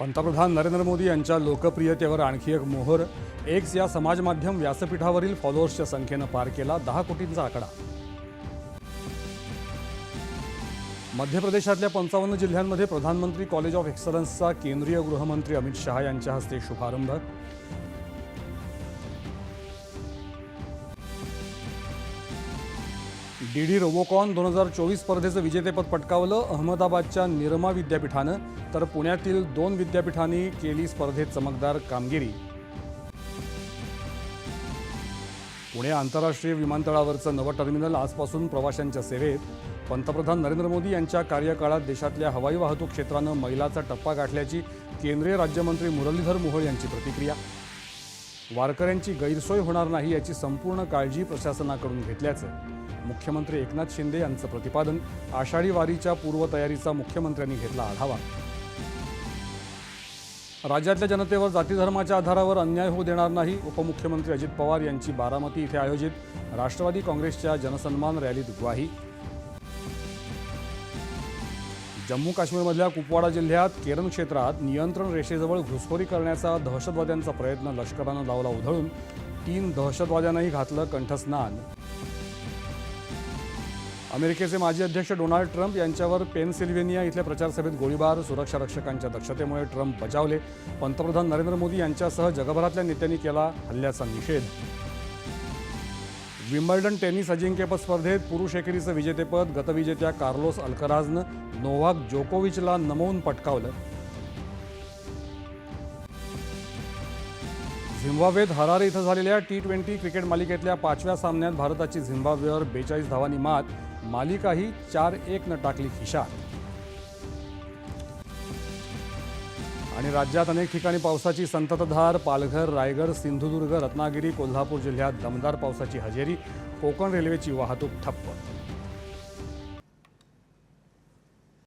पंतप्रधान नरेंद्र मोदी यांच्या लोकप्रियतेवर आणखी एक मोहर. एक्स या समाजमाध्यम व्यासपीठावरील फॉलोअर्सच्या संख्येनं पार केला दहा कोटींचा आकडा. मध्य प्रदेशातल्या पंचावन्न जिल्ह्यांमध्ये प्रधानमंत्री कॉलेज ऑफ एक्सलन्सचा केंद्रीय गृहमंत्री अमित शहा यांच्या हस्ते शुभारंभ. डी डी रोबोकॉन दोन हजार चोवीस स्पर्धेचं विजेतेपद पटकावलं अहमदाबादच्या निरमा विद्यापीठानं तर पुण्यातील दोन विद्यापीठांनी केली स्पर्धेत चमकदार कामगिरी. पुणे आंतरराष्ट्रीय विमानतळावरचं नवं टर्मिनल आजपासून प्रवाशांच्या सेवेत. पंतप्रधान नरेंद्र मोदी यांच्या कार्यकाळात देशातल्या हवाई वाहतूक क्षेत्रानं मैलाचा टप्पा गाठल्याची केंद्रीय राज्यमंत्री मुरलीधर मोहोळ यांची प्रतिक्रिया. वारकऱ्यांची गैरसोय होणार नाही याची संपूर्ण काळजी प्रशासनाकडून घेतल्याचं मुख्यमंत्री एकनाथ शिंदे यांचं प्रतिपादन आषाढी वारीच्या पूर्वतयारीचा मुख्यमंत्र्यांनी घेतला आढावा. राज्यातल्या जनतेवर जातीधर्माच्या आधारावर अन्याय होऊ देणार नाही उपमुख्यमंत्री अजित पवार यांची बारामती इथे आयोजित राष्ट्रवादी काँग्रेसच्या जनसन्मान रॅलीत ग्वाही. जम्मू काश्मीरमधल्या कुपवाडा जिल्ह्यात केरन क्षेत्रात नियंत्रण रेषेजवळ घुसखोरी करण्याचा दहशतवाद्यांचा प्रयत्न लष्करानं लावला उधळून. तीन दहशतवाद्यांनाही घातलं कंठस्नान. अमेरिकेचे माजी अध्यक्ष डोनाल्ड ट्रम्प यांच्यावर पेनसिल्व्हेनिया इथल्या प्रचारसभेत गोळीबार सुरक्षा रक्षकांच्या दक्षतेमुळे ट्रम्प बचावले. पंतप्रधान नरेंद्र मोदी यांच्यासह जगभरातल्या नेत्यांनी केला हल्ल्याचा निषेध. विम्बल्डन टेनिस अजिंक्यपद स्पर्धेत पुरुष एकेरीचं विजेतेपद गतविजेत्या कार्लोस अल्कराजनं नोव्हाक जोकोविचला नमवून पटकावलं. झिम्बाब्वेत हरारे इथं झालेल्या टी ट्वेंटी क्रिकेट मालिकेतल्या पाचव्या सामन्यात भारताची झिम्बाब्वेवर बेचाळीस धावांनी मात मालिकाही चार एकनं टाकली खिशात. आणि राज्यात अनेक ठिकाणी पावसाची संततधार पालघर रायगड सिंधुदुर्ग रत्नागिरी कोल्हापूर जिल्ह्यात दमदार पावसाची हजेरी कोकण रेल्वेची वाहतूक ठप्प.